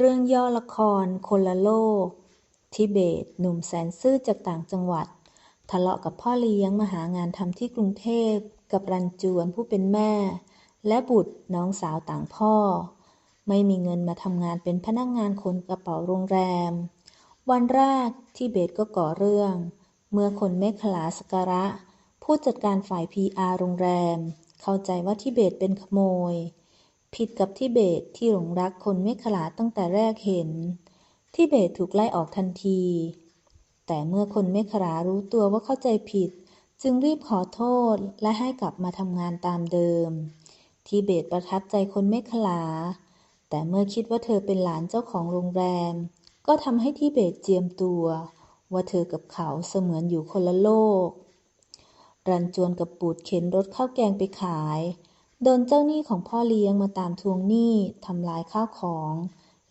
เรื่องย่อละคร คนละโลก ทิเบต หนุ่มแสนซื่อจากต่างจังหวัด ทะเลาะกับพ่อเลี้ยงมาหางานทำที่กรุงเทพ กับรันจวนผู้เป็นแม่ และบุตรน้องสาวต่างพ่อ ไม่มีเงินมาทำงานเป็นพนักงานขนกระเป๋าโรงแรม วันแรกทิเบตก็ก่อเรื่อง เมื่อคนเมฆลาสการะ ผู้จัดการฝ่ายพีอาร์โรงแรม เข้าใจว่าทิเบตเป็นขโมย ผิดกับทิเบตที่หลงรักคนเมฆลาตั้งแต่แรกเห็น ทิเบตถูกไล่ออกทันที แต่เมื่อคนเมฆลารู้ตัวว่าเข้าใจผิด จึงรีบขอโทษและให้กลับมาทำงานตามเดิม ทิเบตประทับใจคนเมฆลา แต่เมื่อคิดว่าเธอเป็นหลานเจ้าของโรงแรม ก็ทำให้ทิเบตเจียมตัว ว่าเธอกับเขาเสมือนอยู่คนละโลก รันจวนกับปูดเข็นรถข้าวแกงไปขาย โดนเจ้าหนี้ของพ่อเลี้ยงมาตามทวงหนี้ ทำลายข้าวของ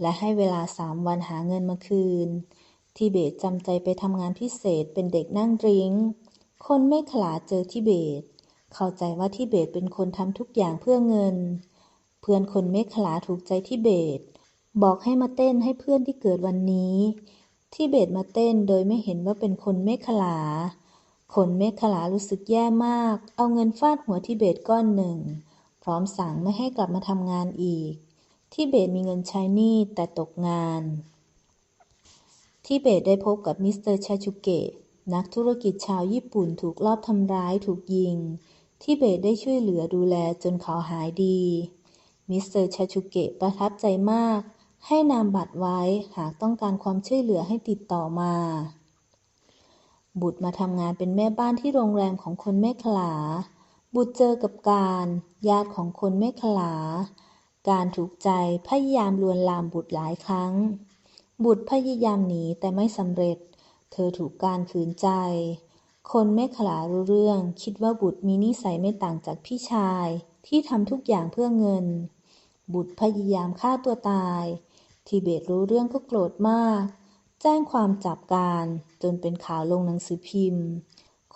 และให้เวลาสามวันหาเงินมาคืน ทิเบตจำใจไปทำงานพิเศษเป็นเด็กนั่งริงคนไม่ขลาเจอทิเบต เข้าใจว่าทิเบตเป็นคนทำทุกอย่างเพื่อเงิน เพื่อนคนเมฆขลาถูกใจทิเบต บอกให้มาเต้นให้เพื่อนที่เกิดวันนี้ทิเบตมาเต้นโดยไม่เห็นว่าเป็นคนเมฆขลา คนเมฆขลารู้สึกแย่มาก เอาเงินฟาดหัวทิเบตก้อนหนึ่ง พร้อมสั่งไม่ให้กลับมาทำงานอีก ทิเบตมีเงินใช้หนี้แต่ตกงาน ทิเบตได้พบกับมิสเตอร์ชาชุเกะนักธุรกิจชาวญี่ปุ่นถูกลอบทำร้ายถูกยิง ทิเบตได้ช่วยเหลือดูแลจนเขาหายดี มิสเตอร์ชาชุเกะประทับใจมาก ให้นามบัตรไว้หากต้องการความช่วยเหลือให้ติดต่อมา บุตรมาทำงานเป็นแม่บ้านที่โรงแรมของคนแม่ขลา บุตรเจอกับการ ญาติของคนแม่ขลา การถูกใจพยายามลวนลามบุตรหลายครั้ง บุตรพยายามหนีแต่ไม่สำเร็จ เธอถูกการขืนใจ คนแม่ขลารู้เรื่อง คิดว่าบุตรมีนิสัยไม่ต่างจากพี่ชาย ที่ทำทุกอย่างเพื่อเงิน บุตรพยายามฆ่าตัวตาย ทิเบตรู้เรื่องก็โกรธมาก แจ้งความจับการจนเป็นข่าวลงหนังสือพิมพ์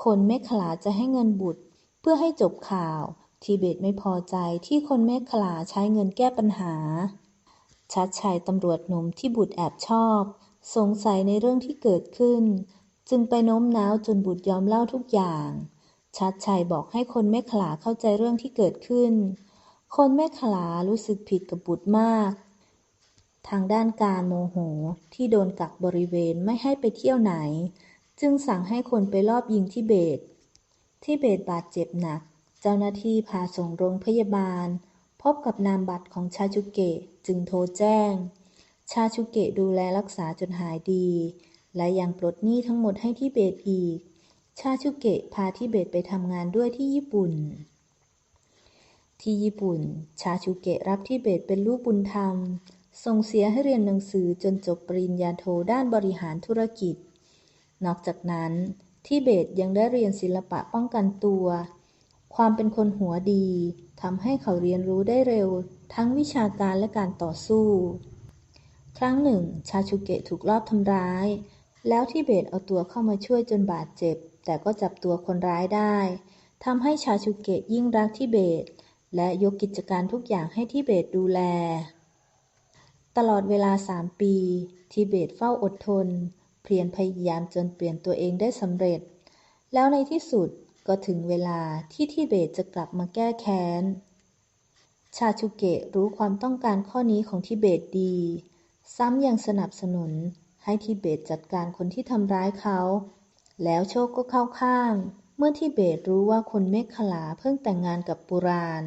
คนแม่ขลาจะให้เงินบุตร เพื่อให้จบข่าว ทิเบตไม่พอใจที่คนแม่ขลาใช้เงินแก้ปัญหา ชัดชัยตำรวจหนุ่มที่บุตรแอบชอบ สงสัยในเรื่องที่เกิดขึ้น จึงไปโน้มน้าวจนบุตรยอมเล่าทุกอย่าง ชัดชัยบอกให้คนแม่ขลาเข้าใจเรื่องที่เกิดขึ้น คนแม่ขลารู้สึกผิดกับบุตรมาก ทางด้านการโมโหที่โดนกักบริเวณไม่ให้ไปเที่ยวไหน จึงสั่งให้คนไปลอบยิงทิเบต ทิเบตบาดเจ็บหนัก เจ้าหน้าที่พาส่งโรงพยาบาล พบกับนามบัตรของชาชุเกะจึงโทรแจ้ง ชาชุเกะดูแลรักษาจนหายดี และยังปลดหนี้ทั้งหมดให้ทิเบตอีก ชาชุเกะพาทิเบตไปทำงานด้วยที่ญี่ปุ่น ที่ญี่ปุ่น ชาชุเกะรับทิเบตเป็นลูกบุญธรรม ส่งเสียให้เรียนหนังสือจนจบปริญญาโทด้านบริหารธุรกิจ นอกจากนั้น ทิเบตยังได้เรียนศิลปะป้องกันตัว ความเป็นคนหัวดีทำให้เขาเรียนรู้ได้เร็ว ทั้งวิชาการและการต่อสู้ ครั้งหนึ่ง ชาชุเกะถูกลอบทำร้าย แล้วทิเบตเอาตัวเข้ามาช่วยจนบาดเจ็บ แต่ก็จับตัวคนร้ายได้ทำให้ชาชุเกะยิ่งรักทิเบต และยกกิจการทุกอย่างให้ทิเบตดูแล ตลอดเวลาสามปี ทิเบตเฝ้าอดทน พียรพยายามจนเปลี่ยนตัวเองได้สำเร็จ แล้วในที่สุดก็ถึงเวลาที่ทิเบตจะกลับมาแก้แค้น ชาชุเกะรู้ความต้องการข้อนี้ของทิเบตดี ซ้ำยังสนับสนุนให้ทิเบตจัดการคนที่ทำร้ายเขา แล้วโชคก็เข้าข้าง เมื่อทิเบตรู้ว่าคนเมฆขลาเพิ่งแต่งงานกับปุราน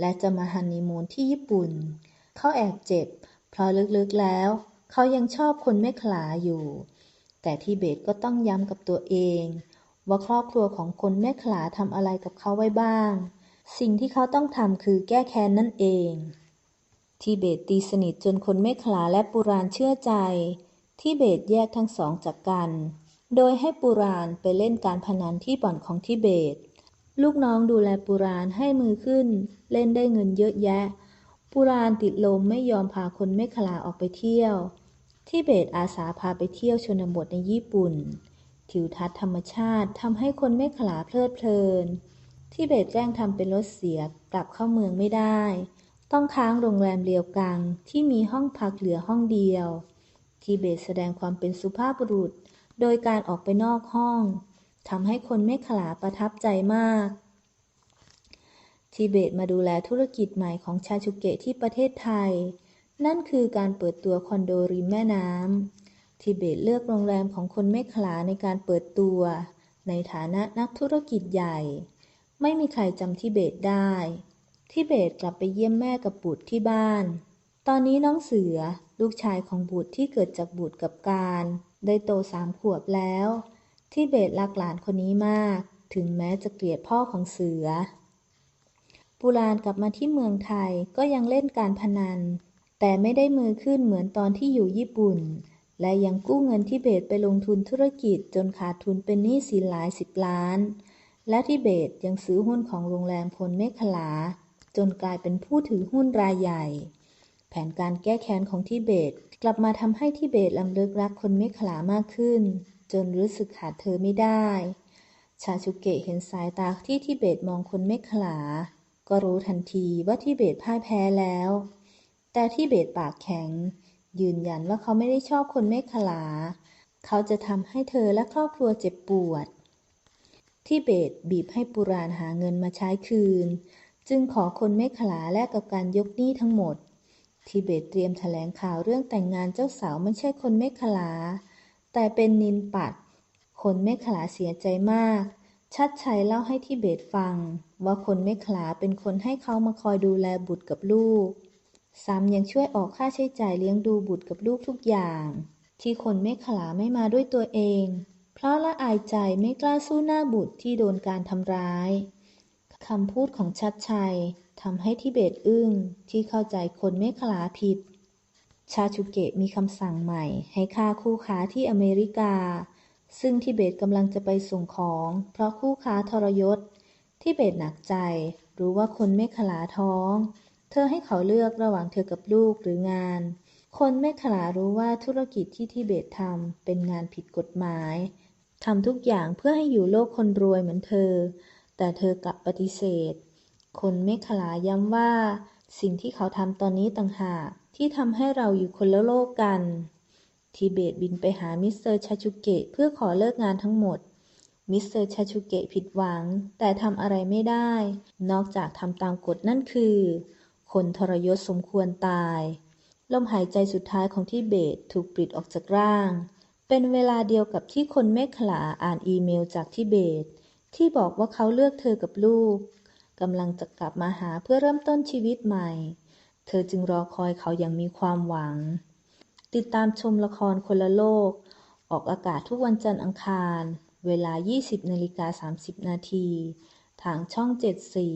และจะมาฮันนีมูนที่ญี่ปุ่น เขาแอบเจ็บ เพราะลึกๆแล้ว เขายังชอบคนเมฆขลาอยู่ แต่ทิเบตก็ต้องย้ำกับตัวเอง ว่าครอบครัวของคนเมฆขลาทำอะไรกับเขาไว้บ้าง สิ่งที่เขาต้องทำคือแก้แค้นนั่นเอง ทิเบตตีสนิทจนคนเมฆขลาและปุรานเชื่อใจ ทิเบตแยกทั้งสองจากกัน โดยให้ปุรานไปเล่นการพนันที่บ่อนของทิเบต ลูกน้องดูแลปุรานให้มือขึ้น เล่นได้เงินเยอะแยะ ปุรานติดลมไม่ยอมพาคนเมฆขลาออกไปเที่ยว ทิเบตอาสาพาไปเที่ยวชนบทในญี่ปุ่น ทิวทัศน์ธรรมชาติทำให้คนเมฆขลาเพลิดเพลิน ทิเบตแกล้งทำเป็นรถเสียกลับเข้าเมืองไม่ได้ ต้องค้างโรงแรมเรียวกังที่มีห้องพักเหลือห้องเดียว ทิเบตแสดงความเป็นสุภาพบุรุษ โดยการออกไปนอกห้องทำให้คนเมขลาประทับใจมากทิเบตมาดูแลธุรกิจใหม่ของชาชุเกะที่ประเทศไทย นั่นคือการเปิดตัวคอนโดริมแม่น้ำทิเบตเลือกโรงแรมของคนเมขลาในการเปิดตัว ในฐานะนักธุรกิจใหญ่ ไม่มีใครจำทิเบตได้ทิเบตกลับไปเยี่ยมแม่กับบุตรที่บ้าน ตอนนี้น้องเสือลูกชายของบุตรที่เกิดจากบุตรกับการ ได้โตสามขวบแล้วทิเบตรักหลานคนนี้มาก ถึงแม้จะเกลียดพ่อของเสือปุรานกลับมาที่เมืองไทยก็ยังเล่นการพนัน แต่ไม่ได้มือขึ้นเหมือนตอนที่อยู่ญี่ปุ่น และยังกู้เงินทิเบตไปลงทุนธุรกิจจนขาดทุนเป็นหนี้สินหลายสิบล้าน และทิเบตยังซื้อหุ้นของโรงแรมพลเมฆลา จนกลายเป็นผู้ถือหุ้นรายใหญ่ แผนการแก้แค้นของทิเบต กลับมาทำให้ทิเบตลำลึกรักคนเมฆลามากขึ้น จนรู้สึกขาดเธอไม่ได้ ชาชุเกะเห็นสายตาที่ทิเบตมองคนเมฆลา ก็รู้ทันทีว่าทิเบตพ่ายแพ้แล้ว แต่ทิเบตปากแข็ง ยืนยันว่าเขาไม่ได้ชอบคนเมฆลา เขาจะทำให้เธอและครอบครัวเจ็บปวดทิเบตบีบให้ปุรานหาเงินมาใช้คืน จึงขอคนเมฆลาแลกกับการยกหนี้ทั้งหมดทิเบตเตรียมแถลงข่าวเรื่องแต่งงานเจ้าสาวไม่ใช่คนเมฆลา แต่เป็นนินปัด คนเมฆลาเสียใจมาก ชัดชัยเล่าให้ทิเบตฟัง ว่าคนเมฆลาเป็นคนให้เขามาคอยดูแลบุตรกับลูก ซ้ำยังช่วยออกค่าใช้จ่ายเลี้ยงดูบุตรกับลูกทุกอย่าง ที่คนเมฆลาไม่มาด้วยตัวเอง เพราะละอายใจไม่กล้าสู้หน้าบุตรที่โดนการทำร้ายคำพูดของชัดชัยทำให้ทิเบตอึ้งที่เข้าใจคนเมฆลาผิด ชาชุเกะมีคำสั่งใหม่ให้ฆ่าคู่ค้าที่อเมริกา ซึ่งทิเบตกำลังจะไปส่งของ เพราะคู่ค้าทรยศทิเบตหนักใจรู้ว่าคนเมฆลาท้อง เธอให้เขาเลือกระหว่างเธอกับลูกหรืองาน คนเมฆลารู้ว่าธุรกิจที่ทิเบตทำเป็นงานผิดกฎหมายทำทุกอย่างเพื่อให้อยู่โลกคนรวยเหมือนเธอ แต่เธอกลับปฏิเสธ คนเมฆลาย้ำว่า สิ่งที่เขาทำตอนนี้ต่างหากที่ทำให้เราอยู่คนละโลกกัน ทิเบตบินไปหามิสเตอร์ชาชุเกะเพื่อขอเลิกงานทั้งหมด มิสเตอร์ชาชุเกะผิดหวัง แต่ทำอะไรไม่ได้ นอกจากทำตามกฎนั่นคือ คนทรยศสมควรตาย ลมหายใจสุดท้ายของทิเบตถูกปลิดออกจากร่าง เป็นเวลาเดียวกับที่คนเมฆลาอ่านอีเมลจากทิเบต ที่บอกว่าเขาเลือกเธอกับลูกกำลังจะกลับมาหาเพื่อเริ่มต้นชีวิตใหม่ เธอจึงรอคอยเขาอย่างมีความหวัง ติดตามชมละครคนละโลก ออกอากาศทุกวันจันทร์อังคาร เวลา 20นาฬิกา30 นาที ทางช่อง 7 สี